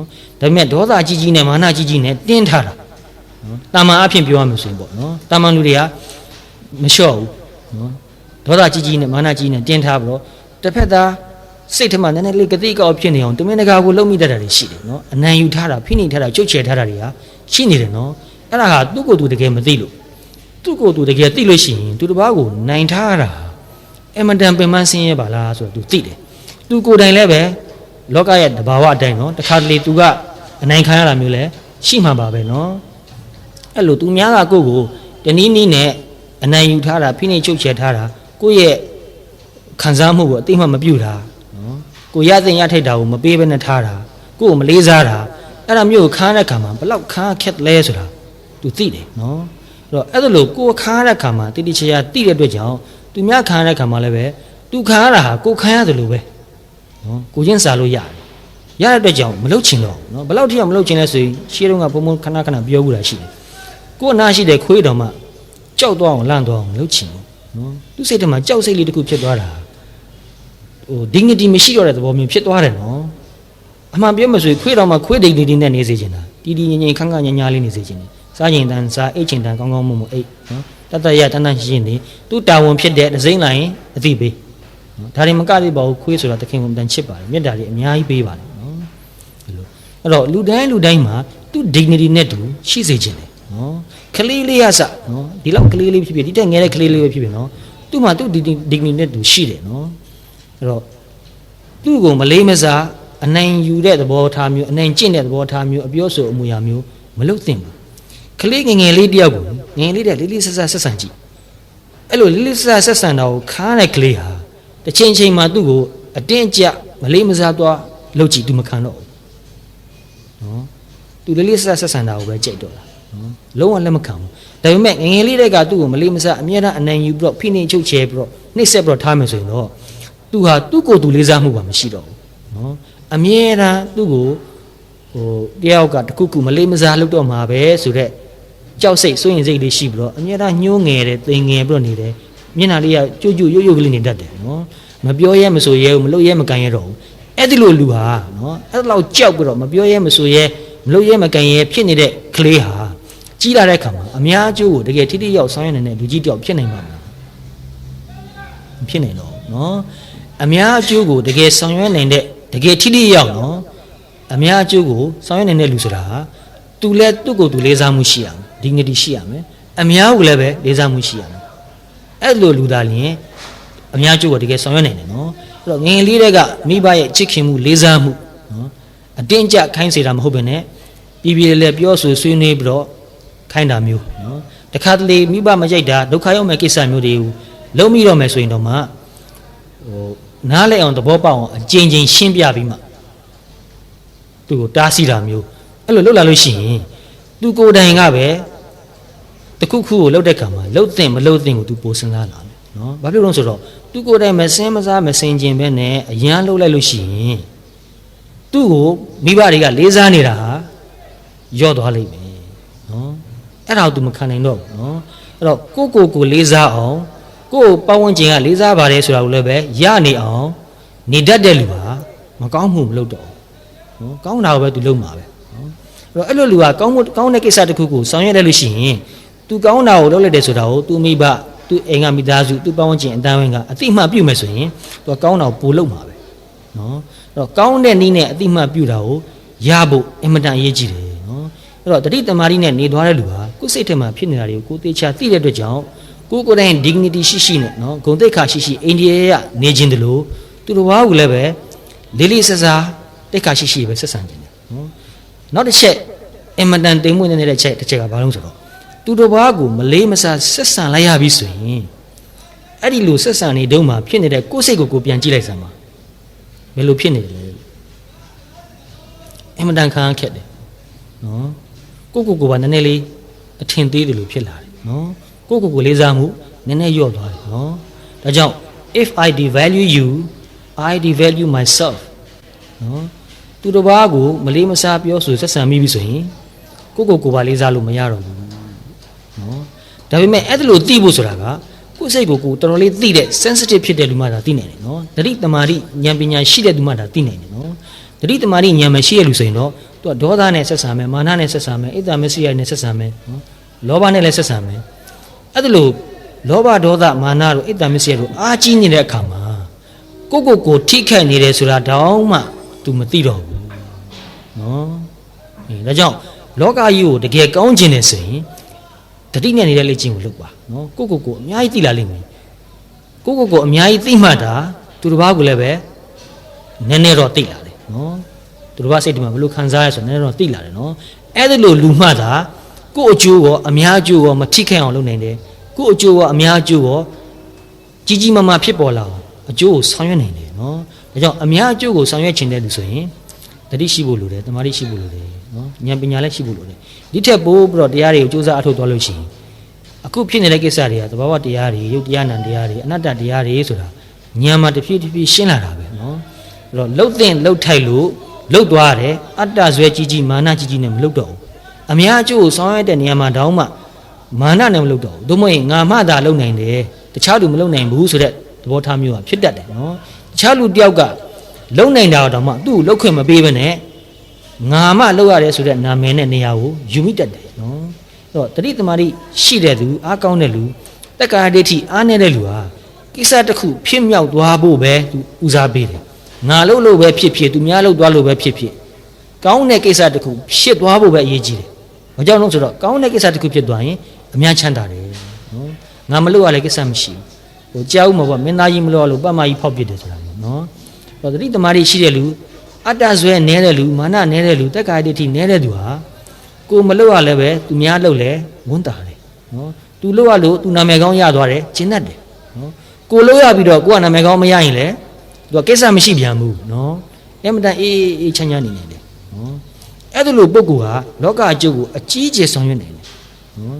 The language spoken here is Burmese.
နော်ဒါပေမဲ့ဒေါသကြီးကြီးနဲ့မာနကြီးကြီးနဲ့တင်းထားတာနော်တာမန်အဖြစ်ပြောရမယ်ဆိုရင်ပေါ့နော်တာမန်လူတွေကမလျှော့ဘူးနော်ဒေါသကြီးကြီးနဲ့မာနကြီးနဲ့တင်းထားပြီးတော့တစ်ဖက်သားစိတ်ထမနည်းနည်းလေးကတိကောက်ဖြစ်နေအောင်တမင်တကာကိုလုံမိတတ်တာတွေရှိတယ်နော်အနံယူထားတာဖိနှိထားတာချုပ်ချယ်ထားတာတွေကရှိနေတယ်နော်အဲ့ဒါဟာသူ့ကိုယ်သူတကယ်မသိလို့သူ့ကိုယ်သူတကယ်သိလို့ရှိရင်သူတစ်ပါးကိုနိုင်ထားတာအမတန်ပင်ပန်းဆင်းရဲပါလားဆိုတော့သူသိတယ်သူကိုယ်တိုင်လည်းပဲ လောကရဲ့တဘာဝအတိုင်းနော်တခါတလေသူကအနိုင်ခံရတာမျိုးလဲရှိမှာပါပဲနော်အဲ့လိုသူများကကိုယ့်ကိုတနည်းနည်းနဲ့အနိုင်ယူထားတာဖိနှိချုပ်ချယ်ထားတာကိုယ့်ရဲ့ခံစားမှုကိုအတိမတ်မပြုတာနော်ကိုရတဲ့ရထိုက်တာကိုမပေးဘဲနဲ့ထားတာကိုယ့်ကိုမလေးစားတာအဲ့ဒါမျိုးကိုခါတဲ့ခါမှာဘလောက်ခါခက်လဲဆိုတာသူသိတယ်နော်အဲ့တော့အဲ့ဒါလို့ကိုယ်ခါတဲ့ခါမှာတိတိကျကျသိတဲ့အတွက်ကြောင့်သူများခါတဲ့ခါမှာလည်းပဲသူခါရတာဟာကိုယ်ခါရတယ်လို့ပဲ နော်ကိုချင်းစားလို့ရတယ်ရတဲ့အတွက်ကြောင့်မလုတ်ချင်တော့ဘူးနော်ဘယ်လောက်ထိအောင်မလုတ်ချင်လဲဆိုရင်ရှေးတုန်းကဘုံဘုံခဏခဏပြောဘူးတာရှိတယ်ကိုယ်အနာရှိတဲ့ခွေးတော်မှကြောက်တော့အောင်လန့်တော့အောင်မလုတ်ချင်ဘူးနော်သူစိတ်ထဲမှာကြောက်စိတ်လေးတစ်ခုဖြစ်သွားတာဟို dignity မရှိတော့တဲ့သဘောမျိုးဖြစ်သွားတယ်နော်အမှန်ပြောမှဆိုရင်ခွေးတော်မှခွေး dignity နဲ့နေစေချင်တာတီတီငင်ငင်ခန့်ခန့်ညာညာလေးနေစေချင်တယ်စားရင်တန်စားအိတ်ချင်တန်ကောင်းကောင်းမွန်မွန်အိတ်နော်တတ်တတ်ရတန်တန်ရှင်းရှင်းနေသူ့တာဝန်ဖြစ်တဲ့ဒစိမ့်လိုက်အသိပေးနော် ဒါတွေမကသေးပါဘူးခွေးဆိုတာတခင်ကတန်ချစ်ပါတယ်မေတ္တာတွေအများကြီးပေးပါတယ်နော်အဲ့လိုအဲ့တော့လူတိုင်းလူတိုင်းမှာသူ့ dignity နဲ့တူရှိစေချင်တယ်နော်ကလေးလေးရစနော်ဒီလောက်ကလေးလေးဖြစ်ဖြစ်ဒီတက်ငယ်တဲ့ကလေးလေးပဲဖြစ်ဖြစ်နော်သူ့မှာသူ့ dignity နဲ့တူရှိတယ်နော်အဲ့တော့သူ့ကိုမလေးမစားအနိုင်ယူတဲ့သဘောထားမျိုးအနိုင်ကျင့်တဲ့သဘောထားမျိုးအပြောဆိုအမူအရာမျိုးမလုပ်သင့်ဘူးကလေးငယ်ငယ်လေးတယောက်ကိုငယ်လေးတဲ့လေးလေးဆက်ဆက်ဆက်ဆံကြည့်အဲ့လိုလေးလေးဆက်ဆက်ဆက်ဆံတာကိုခါတဲ့ကလေးဟာ တစ်ချိန်ချိန်မှာသူ့ကိုအတင်းအကျပ်မလေးမစားသွားလုပ်ကြည့်သူမခံတော့ဘူးနော်သူလေးလေးဆက်ဆက်ဆက်ဆံတာကိုပဲကြိုက်တော့တာနော်လုံးဝလက်မခံဘူးဒါပေမဲ့ငယ်ငယ်လေးတဲ့ကသူ့ကိုမလေးမစားအမြဲတမ်းအနိုင်ယူပြီးတော့ဖိနှိပ်ချုပ်ချယ်ပြီးတော့နှိပ်စက်ပြီးတော့ထားမယ်ဆိုရင်တော့သူဟာသူ့ကိုယ်သူလေးစားမှုပါမရှိတော့ဘူးနော်အမြဲတမ်းသူ့ကိုဟိုတယောက်ကတခုခုမလေးမစားလုပ်တော့မှာပဲဆိုတော့ကြောက်စိတ်စိုးရင်စိတ်လေးရှိပြီးတော့အမြဲတမ်းညှိုးငယ်တယ်သိငယ်ပြီးတော့နေတယ် မျက်နှာလေးကကြွကြွရွရွကလေးနေတတ်တယ်နော်မပြောရဲမဆိုရဲဘူးမလုပ်ရဲမကန်ရဲတော့ဘူးအဲ့ဒီလိုလူဟာနော်အဲ့လောက်ကြောက်ပြီးတော့မပြောရဲမဆိုရဲမလုပ်ရဲမကန်ရဲဖြစ်နေတဲ့ကလေးဟာကြီးလာတဲ့အခါမှာအများကျိုးကိုတကယ်ထိထိရောက်ဆောင်ရွက်နေတဲ့လူကြီးတယောက်ဖြစ်နိုင်မှာမလားမဖြစ်နိုင်တော့ဘူးနော်အများအကျိုးကိုတကယ်ဆောင်ရွက်နိုင်တဲ့တကယ်ထိထိရောက်နော်အများအကျိုးကိုဆောင်ရွက်နိုင်တဲ့လူဆိုတာဟာသူလည်းသူ့ကိုယ်သူလေးစားမှုရှိရမယ် dignity ရှိရမယ်အများကိုလည်းပဲလေးစားမှုရှိရမယ် အဲ့လိုလူသားလျင်အများကျိုးကိုတကယ်ဆောင်ရွက်နိုင်တယ်နော်အဲ့တော့ငယ်ငယ်လေးတွေကမိဘရဲ့ချစ်ခင်မှုလေးစားမှုနော်အတင်းကြပ်ခိုင်းစေတာမဟုတ်ဘဲနဲ့ပြည်ပြည်လည်းပြောဆိုဆွေးနွေးပြီးတော့ခိုင်းတာမျိုးနော်တခါတလေမိဘမကြိုက်တာဒုက္ခရောက်မဲ့ကိစ္စမျိုးတွေကိုလုံးမိတော့မယ်ဆိုရင်တော့မှဟိုနားလဲအောင်သဘောပေါက်အောင်အကျဉ်းချင်းရှင်းပြပြီးမှသူ့ကိုတားဆီးတာမျိုးအဲ့လိုလုပ်လာလို့ရှိရင်သူကိုယ်တိုင်ကပဲ တခုခုကိုလှုပ်တဲ့ခါမှာလှုပ်တဲ့မလှုပ်တဲ့ကိုသူပိုစဉ်းစားလာမယ်နော်ဘာဖြစ်လို့လဲဆိုတော့သူကိုယ်တိုင်မစင်းမစားမစင်ကျင်ပဲနဲ့အရန်လှုပ်လိုက်လို့ရှိရင်သူ့ကိုမိဘတွေကလေးစားနေတာဟာယော့သွားလိမ့်မယ်နော်အဲ့ဒါကိုသူမခံနိုင်တော့ဘူးနော်အဲ့တော့ကိုကိုကိုလေးစားအောင်ကိုယ်ပတ်ဝန်းကျင်ကလေးစားပါတယ်ဆိုတာကိုလည်းပဲရနေအောင်နေတတ်တဲ့လူဟာမကောင်းမှုမလုပ်တော့ဘူးနော်ကောင်းတာကိုပဲသူလုပ်မှာပဲနော်အဲ့တော့အဲ့လိုလူဟာကောင်းမှုကောင်းတဲ့ကိစ္စတစ်ခုကိုဆောင်ရွက်လိုက်လို့ရှိရင် သူကောင်းတာကိုလုပ်လိုက်တယ်ဆိုတာကိုသူမိဘသူအိမ်ကမိသားစုသူပတ်ဝန်းကျင်အတန်းဝင်းကအတိအမှတ်ပြုမယ်ဆိုရင်သူကကောင်းတာကိုပို့လုပ်မှာပဲနော်အဲ့တော့ကောင်းတဲ့နည်းနဲ့အတိအမှတ်ပြုတာကိုရဖို့အင်မတန်အရေးကြီးတယ်နော်အဲ့တော့တတိတမာရီနဲ့နေသွားတဲ့လူဟာကိုယ်စိတ်ထဲမှာဖြစ်နေတာတွေကိုကိုယ်သေချာသိတဲ့အတွက်ကြောင့်ကိုယ်ကိုယ်တိုင် dignity ရှိရှိနဲ့နော်ဂုဏ်သိက္ခာရှိရှိအိန္ဒိယရနေခြင်းတလို့သူတော်ဘာကိုလည်းပဲလေးလေးဆဆာသိက္ခာရှိရှိပဲဆက်ဆံခြင်းတယ်နော်နောက်တစ်ချက်အင်မတန်တိမ်မွေ့နေတဲ့ချက်တစ်ချက်ကဘာလို့ဆိုတော့ သူတော်ဘာကိုမလေးမစားဆက်ဆံလိုက်ရပြီဆိုရင်အဲ့ဒီလိုဆက်ဆံနေတုန်းမှာဖြစ်နေတဲ့ကိုယ်စိတ်ကိုကိုယ်ပြန်ကြည့်လိုက်စမ်းပါဘယ်လိုဖြစ်နေတယ်လဲအင်မတန်ခံခက်တယ်နော်ကိုကိုကိုကနည်းနည်းလေးအထင်သေးတယ်လို့ဖြစ်လာတယ်နော်ကိုကိုကိုလေးစားမှုနည်းနည်းလျော့သွားတယ်နော်ဒါကြောင့် if i devalue you i devalue myself နော်သူတစ်ပါးကိုမလေးမစားပြောဆိုဆက်ဆံမိပြီဆိုရင်ကိုကိုကိုပါလေးစားလို့မရတော့ဘူးနော် ဒါပေမဲ့အဲ့ဒါလို့သိဖို့ဆိုတာကကိုယ်စိတ်ကိုကိုယ်တော်တော်လေးသိတဲ့ sensitive ဖြစ်တဲ့လူမှသာသိနိုင်တယ်နော်တတိတမာတိဉာဏ်ပညာရှိတဲ့လူမှသာသိနိုင်တယ်နော်တတိတမာတိဉာဏ်မရှိတဲ့လူဆိုရင်တော့သူကဒေါသနဲ့ဆက်ဆံမယ်မာနနဲ့ဆက်ဆံမယ်ဣဒ္ဓမစ္စရိယနဲ့ဆက်ဆံမယ်နော်လောဘနဲ့လည်းဆက်ဆံမယ်အဲ့ဒါလို့လောဘဒေါသမာနတို့ဣဒ္ဓမစ္စရိယတို့အားကြီးနေတဲ့အခါမှာကိုယ့်ကိုယ်ကိုထိခိုက်နေတယ်ဆိုတာတောင်းမှ तू မသိတော့ဘူးနော်အေးဒါကြောင့်လောကကြီးကိုတကယ်ကောင်းခြင်းနဲ့ဆိုရင် တတိနဲ့နေတဲ့လေ့ကျင့်ကိုလုပ်ပါနော်ကိုယ့်ကိုယ်ကိုအများကြီးသိလာလိမ့်မယ်ကိုယ့်ကိုယ်ကိုအများကြီးသိမှတာသူတစ်ပါးကိုလည်းပဲနည်းနည်းတော့သိလာတယ်နော်သူတစ်ပါးစိတ်ထဲမှာဘယ်လိုခံစားရဆိုနည်းနည်းတော့သိလာတယ်နော်အဲ့ဒါလို့လူမှတာကိုယ့်အကျိုးရောအများအကျိုးရောမထိခိုက်အောင်လုပ်နိုင်တယ်ကိုယ့်အကျိုးရောအများအကျိုးရောကြီးကြီးမားမားဖြစ်ပေါ်လာအောင်အကျိုးကိုဆောင်ရွက်နိုင်တယ်နော်ဒါကြောင့်အများအကျိုးကိုဆောင်ရွက်ခြင်းတဲ့လူဆိုရင်တတိရှိဖို့လိုတယ်တမာတိရှိဖို့လိုတယ်နော်ဉာဏ်ပညာလည်းရှိဖို့လိုတယ် ဒီထက်ပိုပြီးတော့တရားတွေကိုစူးစမ်းအထောက်သွားလို့ရှိရင်အခုဖြစ်နေတဲ့ကိစ္စတွေကသဘာဝတရားတွေယုတ်တရားနံတရားတွေအနတ္တတရားတွေဆိုတာဉာဏ်မှာတစ်ဖြည်းတစ်ဖြည်းရှင်းလာတာပဲနော်အဲ့တော့လှုပ်တဲ့လှုပ်ထိုက်လို့လှုပ်သွားတယ်အတ္တဇွဲကြီးကြီးမာနကြီးကြီးနဲ့မလှုပ်တော့ဘူးအများအကျိုးကိုဆောင်ရွက်တဲ့နေရာမှာတောင်းမှမာနနဲ့မလှုပ်တော့ဘူးသို့မဟုတ်ရင်ငါမှသာလှုပ်နိုင်တယ်တခြားလူမလှုပ်နိုင်ဘူးဆိုတဲ့သဘောထားမျိုးကဖြစ်တတ်တယ်နော်တခြားလူတယောက်ကလှုပ်နိုင်တာတော့မှသူ့ကိုလှုပ်ခွင့်မပေးဘဲနဲ့ ငါမှလောက်ရတယ်ဆိုတဲ့နာမည်နဲ့နေရာကိုယူမိတတ်တယ်နော်အဲ့တော့တတိသမารိရှိတဲ့လူအားကောင်းတဲ့လူတက္ကာဒိဋ္ဌိအားနေတဲ့လူဟာကိစ္စတစ်ခုဖြစ်မြောက်သွားဖို့ပဲသူဦးစားပေးတယ်ငါလို့လို့ပဲဖြစ်ဖြစ်သူများလို့သွားလို့ပဲဖြစ်ဖြစ်ကောင်းတဲ့ကိစ္စတစ်ခုဖြစ်သွားဖို့ပဲအရေးကြီးတယ်ဘာကြောင့်လဲဆိုတော့ကောင်းတဲ့ကိစ္စတစ်ခုဖြစ်သွားရင်အများချမ်းသာတယ်နော်ငါမလို့ရလည်းကိစ္စမရှိဘူးဟိုကြောက်မှာပေါ့မင်းသားကြီးမလို့ရလို့ပတ်မကြီးဖောက်ပြစ်တယ်ဆိုတာမျိုးနော်အဲ့တော့တတိသမารိရှိတဲ့လူ အတ္တဇွဲနဲတဲ့လူမာနနဲတဲ့လူတက်ကာယဒိဋ္ဌိနဲတဲ့သူဟာကိုမလို့ရလည်းပဲသူများလို့လဲဝန်တာတယ်နော်သူလို့ရလို့သူနာမည်ကောင်းရသွားတယ်ကျင့်တတ်တယ်နော်ကိုလို့ရပြီးတော့ကိုကနာမည်ကောင်းမရရင်လည်းသူကကိစ္စမရှိပြန်ဘူးနော်အမှန်တန်အေးအေးချမ်းချမ်းနေနေတယ်နော်အဲ့ဒါလို့ပုဂ္ဂိုလ်ဟာလောကအကျိုးကိုအကြီးအကျယ်ဆောင်ရွက်နေတယ်နော်